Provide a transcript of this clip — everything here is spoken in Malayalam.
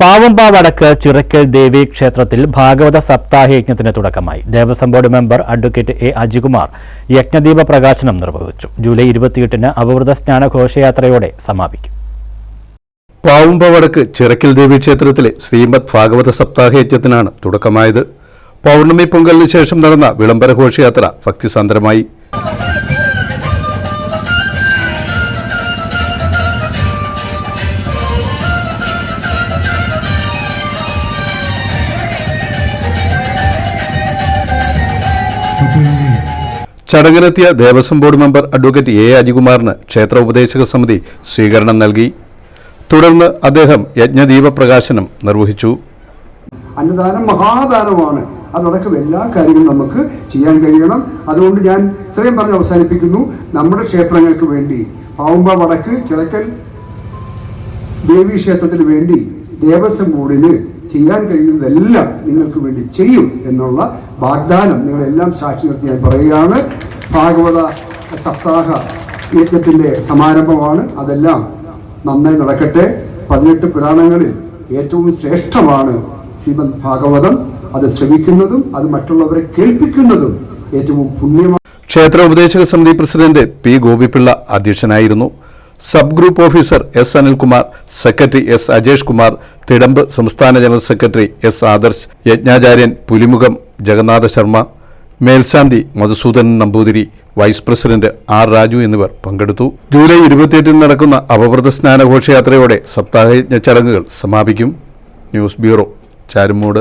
പാവമ്പ വടക്ക് ചിറക്കൽ ദേവി ക്ഷേത്രത്തിൽ ഭാഗവത സപ്താഹ യജ്ഞത്തിന് തുടക്കമായി. Devaswom board member advocate A Ajikumar യജ്ഞദീപ പ്രകാശനം നിർവഹിച്ചു. ജൂലൈ ഇരുപത്തിയെട്ടിന് അവവൃത സ്നാന ഘോഷയാത്രയോടെ സമാപിക്കും. പാവുമ്പ വടക്ക് ചിറക്കൽ ദേവി ക്ഷേത്രത്തിലെ ശ്രീമദ് ഭാഗവത സപ്താഹ യജ്ഞത്തിനാണ് തുടക്കമായത്. പൗർണമി പൊങ്കലിന് ശേഷം നടന്ന വിളംബര ഘോഷയാത്ര ഭക്തിസാന്ദ്രമായി. ചടങ്ങിനെത്തിയ Devaswom board member advocate A അജികുമാറിന് ക്ഷേത്ര ഉപദേശക സമിതി സ്വീകരണം നൽകി. തുടർന്ന് അദ്ദേഹം യജ്ഞദീപ പ്രകാശനം നിർവഹിച്ചു. അന്നദാനം മഹാദാനമാണ്. അതടക്കം എല്ലാ കാര്യങ്ങളും നമുക്ക് ചെയ്യാൻ കഴിയണം. അതുകൊണ്ട് ഞാൻ ഇത്രയും പറഞ്ഞ് അവസാനിപ്പിക്കുന്നു. നമ്മുടെ ക്ഷേത്രങ്ങൾക്ക് വേണ്ടി പാവുമ്പ വടക്ക് ചിറക്കൽ ദേവീ ക്ഷേത്രത്തിന് വേണ്ടി ദേവസ്വം ബോർഡിന് ചെയ്യാൻ കഴിയുന്നതെല്ലാം നിങ്ങൾക്ക് വേണ്ടി ചെയ്യും എന്നുള്ള വാഗ്ദാനം നിങ്ങളെല്ലാം സാക്ഷി നിർത്തി ഞാൻ പറയുകയാണ്. ഭാഗവത സപ്താഹ യജ്ഞത്തിന്റെ സമാരംഭമാണ്. അതെല്ലാം നന്നായി നടക്കട്ടെ. പതിനെട്ട് പുരാണങ്ങളിൽ ഏറ്റവും ശ്രേഷ്ഠമാണ് ശ്രീമദ് ഭാഗവതം. അത് ശ്രമിക്കുന്നതും അത് മറ്റുള്ളവരെ കേൾപ്പിക്കുന്നതും ഏറ്റവും പുണ്യമാണ് ക്ഷേത്ര ഉപദേശക സമിതി പ്രസിഡന്റ് പി ഗോപിപിള്ള അധ്യക്ഷനായിരുന്നു. Sub group officer S Anilkumar secretary S Ajesh Kumar തിടമ്പ് സംസ്ഥാന ജനറൽ സെക്രട്ടറി എസ് ആദർശ് യജ്ഞാചാര്യൻ പുലിമുഖം ജഗന്നാഥ ശർമ്മ മേൽശാന്തി Madhusoodanan Namboothiri vice president R Raju എന്നിവർ പങ്കെടുത്തു. ജൂലൈ ഇരുപത്തിയെട്ടിന് നടക്കുന്ന അപവൃത സ്നാനഘോഷയാത്രയോടെ സപ്താഹയജ്ഞ ചടങ്ങുകൾ സമാപിക്കും. News bureau Charummood.